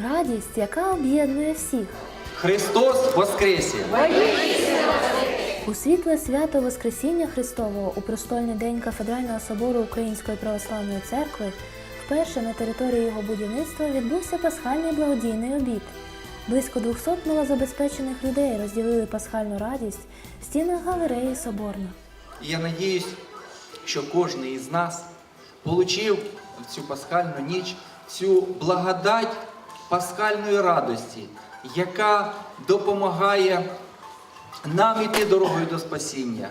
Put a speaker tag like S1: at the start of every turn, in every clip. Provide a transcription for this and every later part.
S1: Радість, яка об'єднує всіх.
S2: Христос Воскресе!
S1: У світле свято Воскресіння Христового у престольний день Кафедрального собору Української православної церкви вперше на території його будівництва відбувся пасхальний благодійний обід. Близько 200 малозабезпечених людей розділили пасхальну радість в стінах галереї Соборна.
S2: Я надіюсь, що кожен із нас получив в цю пасхальну ніч цю благодать пасхальної радості, яка допомагає нам іти дорогою до спасіння.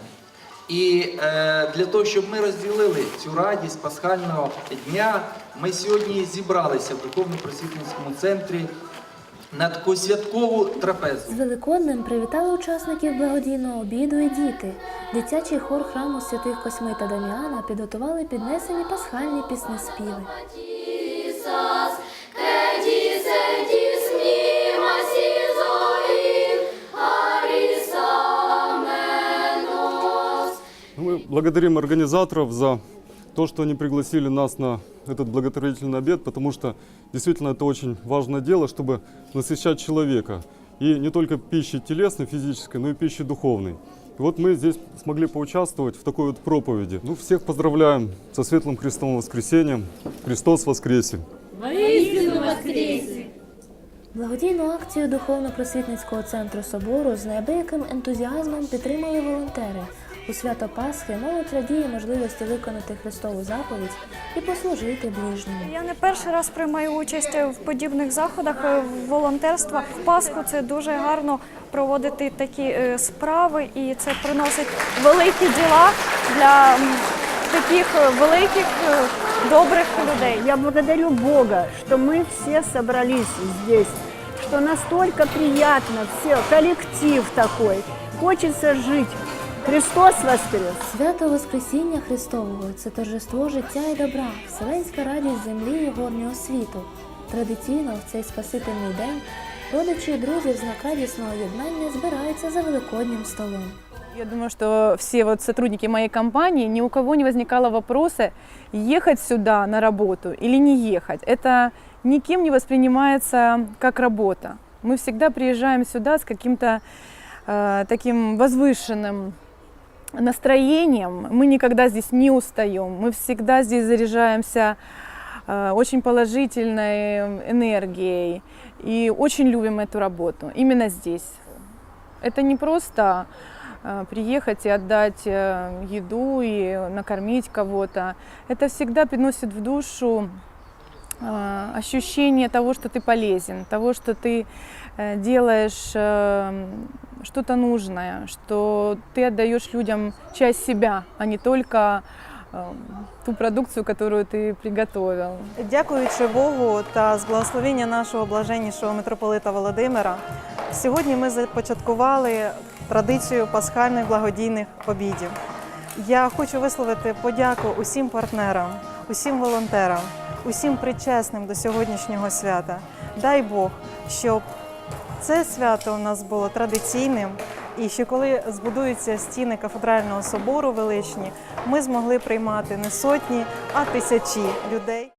S2: І е, для того, щоб ми розділили цю радість пасхального дня, ми сьогодні зібралися в духовно-просвітницькому центрі на таку святкову трапезу.
S1: З Великоднем привітали учасників благодійного обіду і діти. Дитячий хор храму святих Косьми та Даміана підготували піднесені пасхальні піснеспіви.
S3: Мы благодарим организаторов за то, что они пригласили нас на этот благотворительный обед, потому что действительно это очень важное дело, чтобы насыщать человека. И не только пищей телесной, физической, но и пищей духовной. И вот мы здесь смогли поучаствовать в такой вот проповеди. Ну, всех поздравляем со Светлым Христовым Воскресением. Христос воскресе!
S1: Благодійну акцію духовно-просвітницького центру собору з неабияким ентузіазмом підтримали волонтери. У свято Пасхи молодь радіє можливості виконати Христову заповідь і послужити ближньому.
S4: Я не перший раз приймаю участь в подібних заходах е, волонтерства. В Пасху це дуже гарно проводити такі е, справи, і це приносить великі діла для таких е, великих добрих людей.
S5: Я благодарю Бога, что мы все собрались здесь, что настолько приятно, все, коллектив такой. Хочется жить. Христос воскрес!
S1: Свято Воскресіння Христового це торжество життя і добра, вселенська радість землі і горнього світу. Традиційно в цей спасительний день родичі і друзі в знак радісного єднання збираються за великоднім столом.
S6: Я думаю, что все вот сотрудники моей компании, ни у кого не возникало вопроса, ехать сюда на работу или не ехать. Это никем не воспринимается как работа. Мы всегда приезжаем сюда с каким-то э, таким возвышенным настроением. Мы никогда здесь не устаем. Мы всегда здесь заряжаемся э, очень положительной энергией и очень любим эту работу именно здесь. Это не просто э, приехать и отдать э, еду и накормить кого-то. Это всегда приносит в душу э, ощущение того, что ты полезен, того, что ты э, делаешь э, что-то нужное, что ты отдаешь людям часть себя, а не только э, ту продукцию, которую ты приготовил.
S7: Дякуючи Богу та з благословення нашого блаженнішого митрополита Володимира, сьогодні ми започаткували традицію пасхальних благодійних обідів. Я хочу висловити подяку усім партнерам, усім волонтерам, усім причесним до сьогоднішнього свята. Дай Бог, щоб це свято у нас було традиційним. І що коли збудуються стіни кафедрального собору величні, ми змогли приймати не сотні, а тисячі людей.